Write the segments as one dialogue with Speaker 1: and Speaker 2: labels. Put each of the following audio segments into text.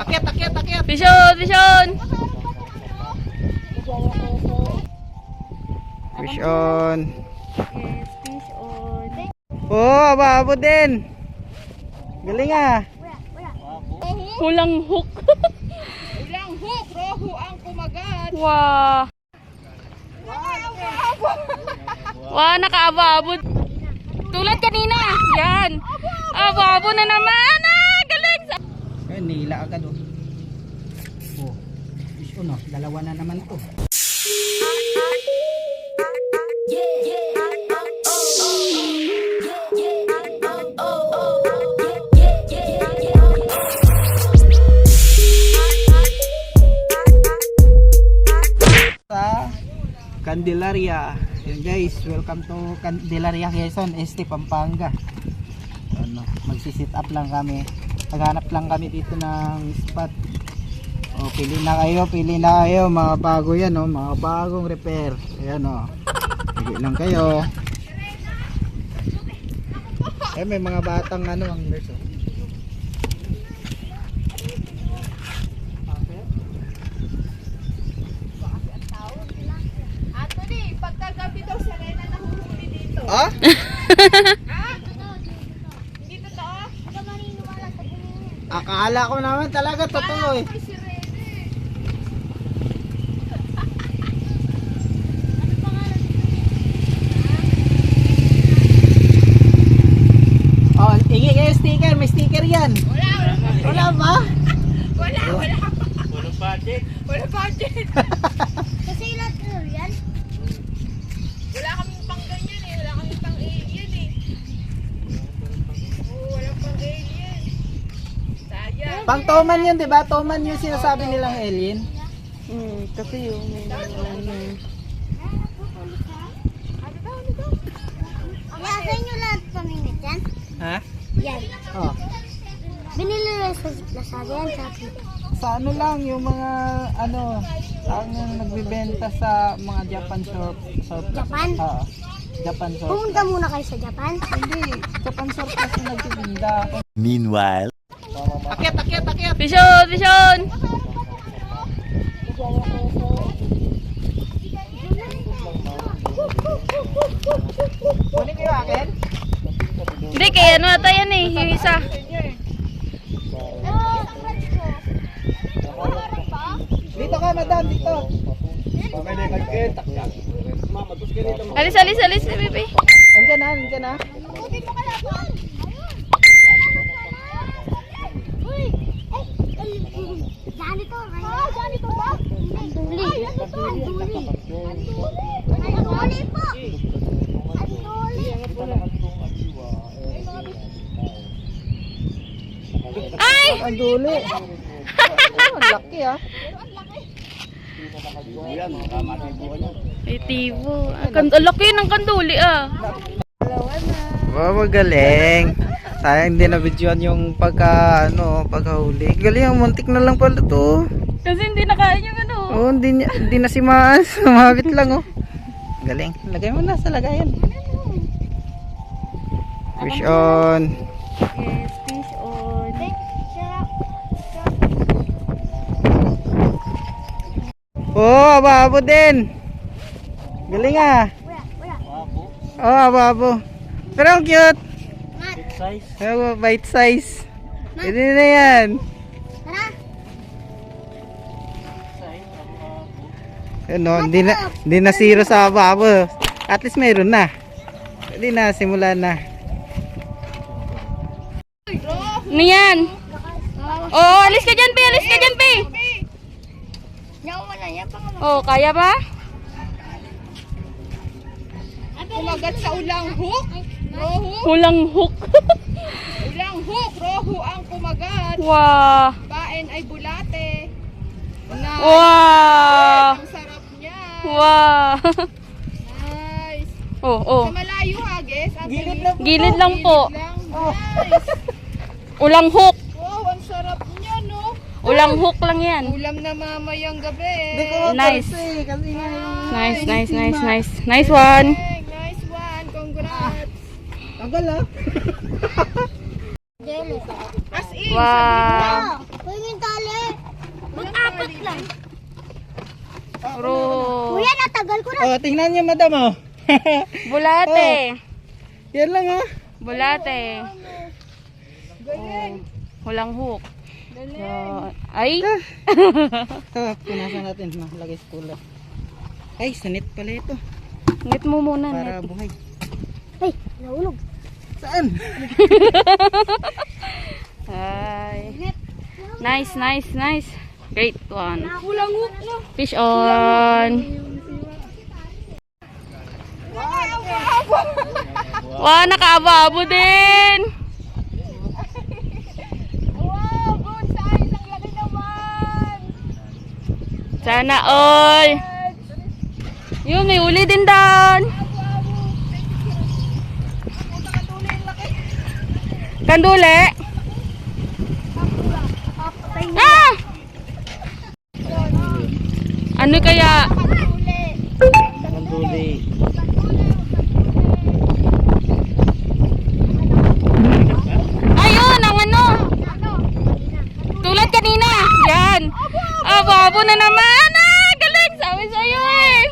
Speaker 1: Akyat, akyat, akyat.
Speaker 2: Vision, vision.
Speaker 1: Fish on.
Speaker 2: Yes, fish on.
Speaker 1: Oh, aba-abo din. Galing ah.
Speaker 2: Hulang hook.
Speaker 3: Ilang hook, roho ang kumagat.
Speaker 2: Wow. Wow, nakaababod. Tulad kanina. Yan. Ababo na naman.
Speaker 1: Ayun, nila agad oh. Oh, fish on oh. Dalawa na naman to. Candelaria. Yun guys, welcome to Candelaria Quezon, Este Pampanga. Ano, magsi-sit up lang kami. Naghanap lang kami dito ng spot. O, pili na kayo, pili na kayo, mga bago yan, oh, mga bagong repair. Ayan, oh. Pili lang kayo. Eh, may mga batang ano, ang nurse, oh.
Speaker 3: Dito.
Speaker 1: Ah?
Speaker 3: Ha? Hindi totoo?
Speaker 1: Akala ko naman talaga totoo eh. Oh, ingi kayo sticker, may sticker yan.
Speaker 3: Wala, wala.
Speaker 1: Wala ba?
Speaker 3: Wala, wala. Wala budget. Wala budget.
Speaker 4: Kasi lahat na yan.
Speaker 3: Wala kaming pang ganyan eh. Wala kaming pang alien eh. Oo, wala pang alien. Sayang.
Speaker 1: Pang Toman yun, di ba? Toman yung sinasabi nilang alien.
Speaker 2: Hmm, kasi yung
Speaker 4: sa inyo lahat pamingit yan?
Speaker 1: Ha?
Speaker 4: Yan.
Speaker 1: Oh.
Speaker 4: Binili lang sa Lazada yan sa akin.
Speaker 1: Sa ano lang, yung mga ano, ang nagbibenta sa mga Japan shop. shop.
Speaker 4: Japan?
Speaker 1: Oo. Japan shop.
Speaker 4: Pumunta muna kayo sa Japan.
Speaker 1: Hindi, Japan shop kasi nagbibinda.
Speaker 5: Meanwhile.
Speaker 1: Akyat, akyat, akyat.
Speaker 2: Vision, vision.
Speaker 1: Kunin yung akin.
Speaker 2: Hindi, kaya ano ata yan eh. Yung isa.
Speaker 1: Dito ka, madam, dito.
Speaker 2: Alis, alis, alis, baby.
Speaker 1: Andiyan na, andiyan na.
Speaker 4: Uy! Ay! Ah, janito ba? Anduli! Ay, ano to? Anduli! Anduli po! Anduli!
Speaker 2: Ay!
Speaker 1: Ang duli. Oh, ang laki ah.
Speaker 2: May tibo. Ang laki ng kanduli ah.
Speaker 1: Wow, magaling. Sayang din na videoan yung pagka, ano, pagkahuli. Galing, ang muntik na lang pala to.
Speaker 2: Kasi hindi nakain yung ano.
Speaker 1: Oo, oh, hindi, niya- hindi na si Maas. Sumabit lang, oh. Galing. Lagay mo na sa lagayan. Fish on.
Speaker 2: Yes, fish on.
Speaker 1: Oh, aba-abo din. Galing ah. Oh, aba-abo. Pero ang cute. Oh, bite size. Pwede na yan.
Speaker 4: Tara!
Speaker 1: Ano, hindi na, hindi na zero sa aba-abo. At least meron na. Pwede na, simula na.
Speaker 2: Ano yan? Oh, alis ka dyan, Pi. Alis ka dyan, Pi.
Speaker 4: Pang
Speaker 2: Oh, kaya ba?
Speaker 3: Kumagat sa ulang hook. Roho.
Speaker 2: Hulang hook.
Speaker 3: Ulang hook. Roho ang kumagat.
Speaker 2: wow.
Speaker 3: Pain ay bulate. Nice.
Speaker 2: Wow.
Speaker 3: Ang sarap niya.
Speaker 2: Wow.
Speaker 3: Nice.
Speaker 2: oh, oh.
Speaker 3: Sa malayo ha, guys.
Speaker 1: Gilid lang po.
Speaker 2: Gilid lang po.
Speaker 3: lang. Nice.
Speaker 2: Ulang hook.
Speaker 3: Wow, ang sarap niya, no?
Speaker 2: Ulang hook lang yan.
Speaker 3: Ulam na mamayang gabi.
Speaker 1: Ko
Speaker 2: Nice. Nice, nice, nice, nice. Nice one.
Speaker 1: Tagal ah.
Speaker 3: As in,
Speaker 2: Wow.
Speaker 4: Uy, Sarap lang.
Speaker 2: Puro
Speaker 4: Kuya, natagal ko na.
Speaker 1: Oh, tingnan niyo madam oh.
Speaker 2: bulate.
Speaker 1: Yan lang oh.
Speaker 2: Bulate. Oh, walang hook. So, ay,
Speaker 1: Ah, punasan natin. Makalagay sa cooler. Ay, sanit pala ito.
Speaker 2: ngit mo muna.
Speaker 1: Para
Speaker 2: Net.
Speaker 1: buhay.
Speaker 4: Ay, nahulog.
Speaker 1: Saan?
Speaker 2: Ay. Nice, nice, nice. Great one. Fish on. Wow, nakaabo-abo din.
Speaker 3: Wow, good size. Ang laki naman.
Speaker 2: Sana all. Yun, may uli din doon. Kandule. Ah! Ano kaya?
Speaker 1: Nanduli.
Speaker 2: Ayun, ang ano. Tulad kanina. Yan. Abo-abo na naman. Ah, galing. Sabi sa'yo eh.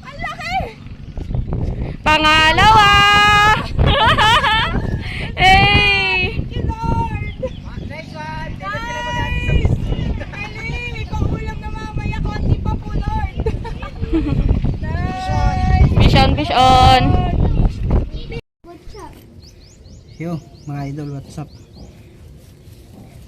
Speaker 3: Ang laki.
Speaker 2: Pangalawa. hey.
Speaker 3: Thank you, Lord.
Speaker 1: Next one.
Speaker 3: Nice. Eli, may pangulam na mamaya. Konti pa po, Lord. nice.
Speaker 2: Fish on, fish on.
Speaker 1: Yo, mga idol, what's up?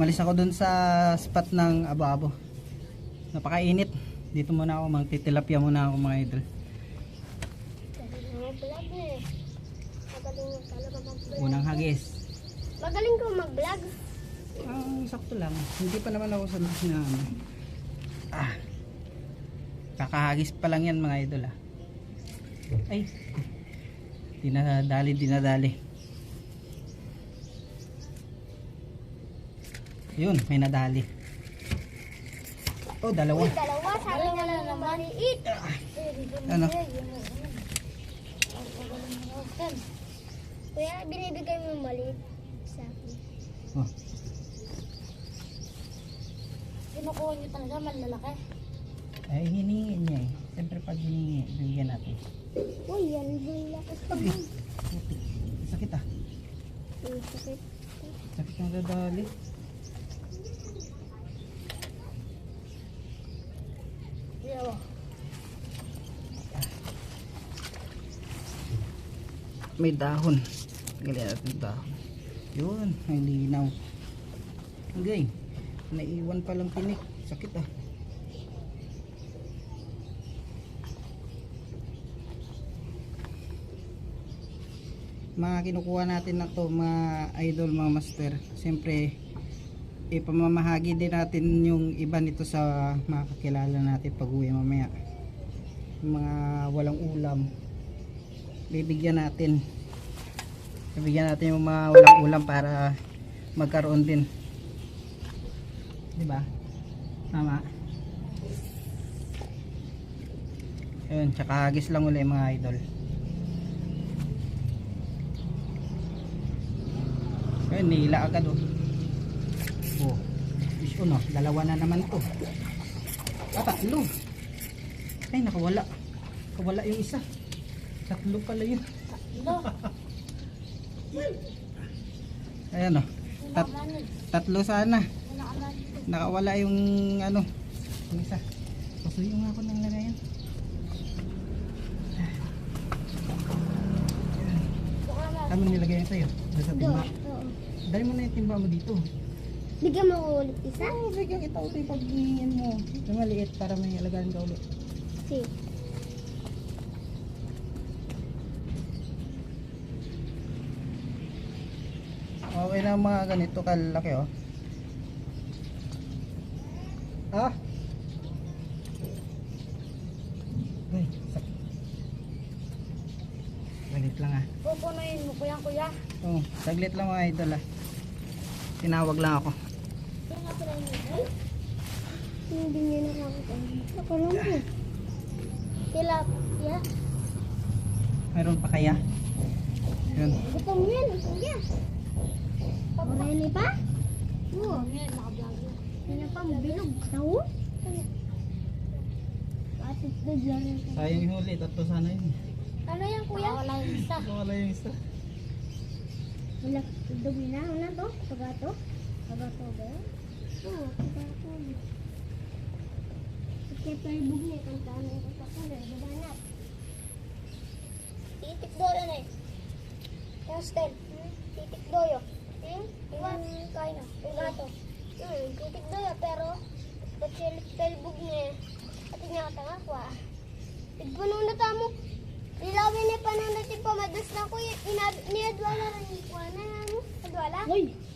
Speaker 1: Malis ako dun sa spot ng abo-abo. Napakainit. Dito muna ako, magtitilapia muna ako mga idol. Unang hagis.
Speaker 4: Magaling ko mag-vlog.
Speaker 1: Ah, sakto lang. Hindi pa naman ako sanay na ano. Ah. Kakahagis pa lang yan mga idol ah. Ay. Dinadali, dinadali. Yun, may nadali. Oh, dalawa.
Speaker 4: Dalawa, sana na lang naman. Eat.
Speaker 1: Ano?
Speaker 4: Kuya, binibigay mo maliit sa akin.
Speaker 1: Oh.
Speaker 4: Kinukuha niyo talaga malalaki.
Speaker 1: Ay, hiningi niya eh. Siyempre pag hiningi, bigyan natin.
Speaker 4: Uy, yan lakas pa.
Speaker 1: Sakit ah.
Speaker 4: Uy, sakit.
Speaker 1: Sakit ng dadali.
Speaker 4: Yawa.
Speaker 1: may dahon gali natin dahon yun may linaw okay naiwan palang tinik sakit ah mga kinukuha natin na to mga idol mga master siyempre ipamamahagi din natin yung iba nito sa mga kakilala natin pag uwi mamaya. Yung mga walang ulam bibigyan natin. Bibigyan natin yung mga walang ulam para magkaroon din. Di ba tama. Yun tsaka hagis lang ulit mga idol ayun nila agad oh oh fish on oh dalawa na naman to ah tatlo ay nakawala nakawala yung isa tatlo pala yun Ayan o. Tat tatlo sana. Nakawala yung ano. Yung isa. Pasuyo nga ako ng lagayan. Ano nilagay sa'yo? Doon sa timba.
Speaker 4: Oo.
Speaker 1: Dali mo na yung timba mo dito.
Speaker 4: Bigyan mo ko ulit isa.
Speaker 1: Oo, bigyan kita ulit pag hihingin mo. Yung maliit para may alagaan ka ulit.
Speaker 4: Si.
Speaker 1: Okay na mga ganito kalaki oh. Ah. Ay, sakit. Saglit lang ah.
Speaker 4: Pupunuin mo kuya kuya.
Speaker 1: Oh, saglit lang mga idol ah. Tinawag lang ako.
Speaker 4: Hindi niyo na lang ako. Lang po. Tilapia.
Speaker 1: Meron pa kaya? Yun.
Speaker 4: Gutom yan. Kuya. Marami pa? Oo. Yan. Yan pa, mabilog. Nahu?
Speaker 1: Sayang yung huli, tatlo sana yun.
Speaker 4: Ano yan kuya? Wala yung isa.
Speaker 1: Wala yung isa.
Speaker 4: Dumi na. Wala to? Pagato? Pagato ba yan? Oo, pagato. Kasi palibog niya. Kantaan na yung kapakulan. Babanat. Titik doyo na eh. Yung stel. Titik doyo. Hmm? Iwan. Kain na. Pagato. Hmm, titik doyo pero kasi palibog niya. At niya katanga ko ah. Tigpuno na tamo. Nilawin ni panunod yung pamadas na ko. Niadwala na ni Kuana na